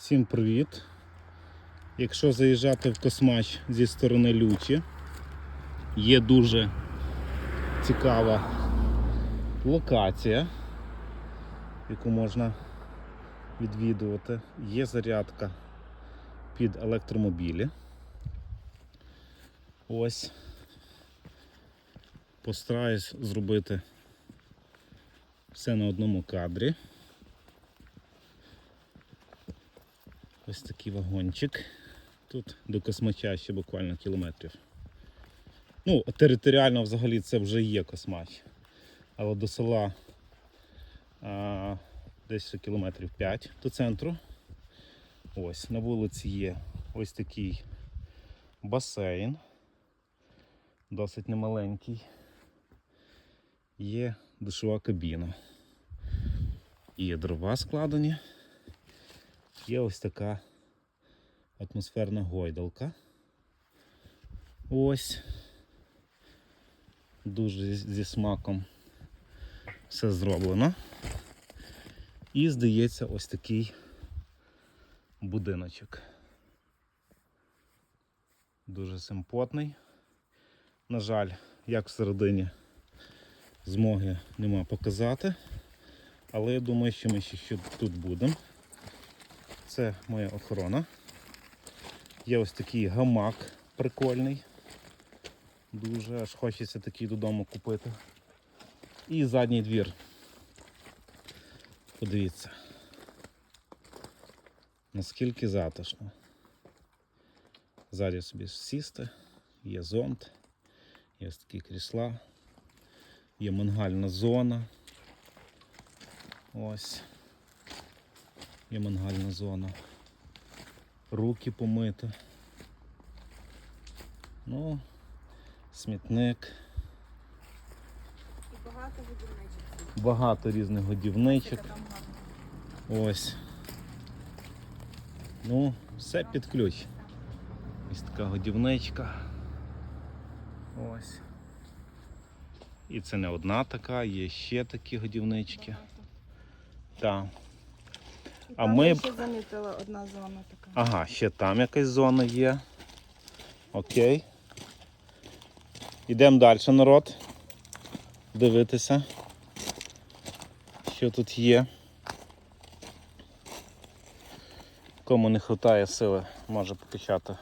Всім привіт! Якщо заїжджати в Космач зі сторони Лючі, є дуже цікава локація, яку можна відвідувати. Є зарядка під електромобілі. Ось. Постараюсь зробити все на одному кадрі. Ось такий вагончик. Тут до космача ще буквально кілометрів. Ну, територіально взагалі це вже є космач. Але до села а, десь кілометрів 5 до центру. Ось, на вулиці є ось такий басейн. Досить немаленький. Є душова кабіна. Є дрова складені. Є ось така атмосферна гойдалка. Ось. Дуже зі смаком все зроблено. І здається ось такий будиночок. Дуже симпотний. На жаль, як всередині змоги нема показати. Але я думаю, що ми ще тут будемо. Це моя охорона. Є ось такий гамак прикольний. Дуже аж хочеться такий додому купити. І задній двір. Подивіться. Наскільки затишно. Ззаді собі сісти, є зонт, є ось такі крісла, є мангальна зона. Ось. Є мангальна зона. Руки помити. Ну, смітник. І багато годівничок. Багато різних годівничок. Ось. Ну, все під ключ. Ось така годівничка. Ось. І це не одна така, є ще такі годівнички. Так. А там ми ще замітила одна зона така. Ага, ще там якась зона є. Окей. Йдемо далі, народ. Дивитися, що тут є. Кому не вистачає сили, може покачати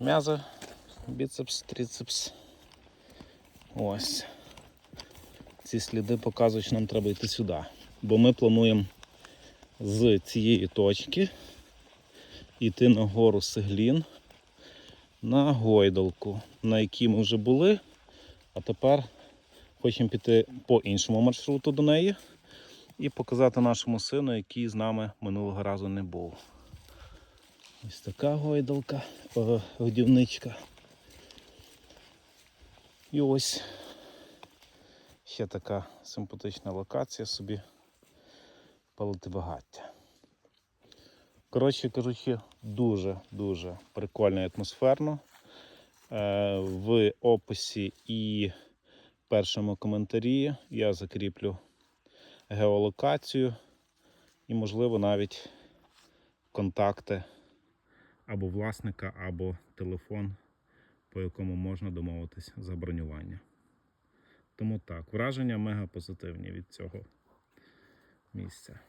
м'язи, біцепс, трицепс. Ось. Ці сліди показують, що нам треба йти сюди. Бо ми плануємо з цієї точки йти на гору Сиглін на гойдалку, на якій ми вже були, а тепер хочемо піти по іншому маршруту до неї і показати нашому сину, який з нами минулого разу не був. Ось така гойдалка, е, годівничка. І ось ще така симпатична локація собі палити багаття. Коротше кажучи, дуже-дуже прикольно і атмосферно. Е, В описі і першому коментарі я закріплю геолокацію і, можливо, навіть контакти або власника, або телефон, по якому можна домовитись за бронювання. Тому так, враження мега позитивні від цього місця.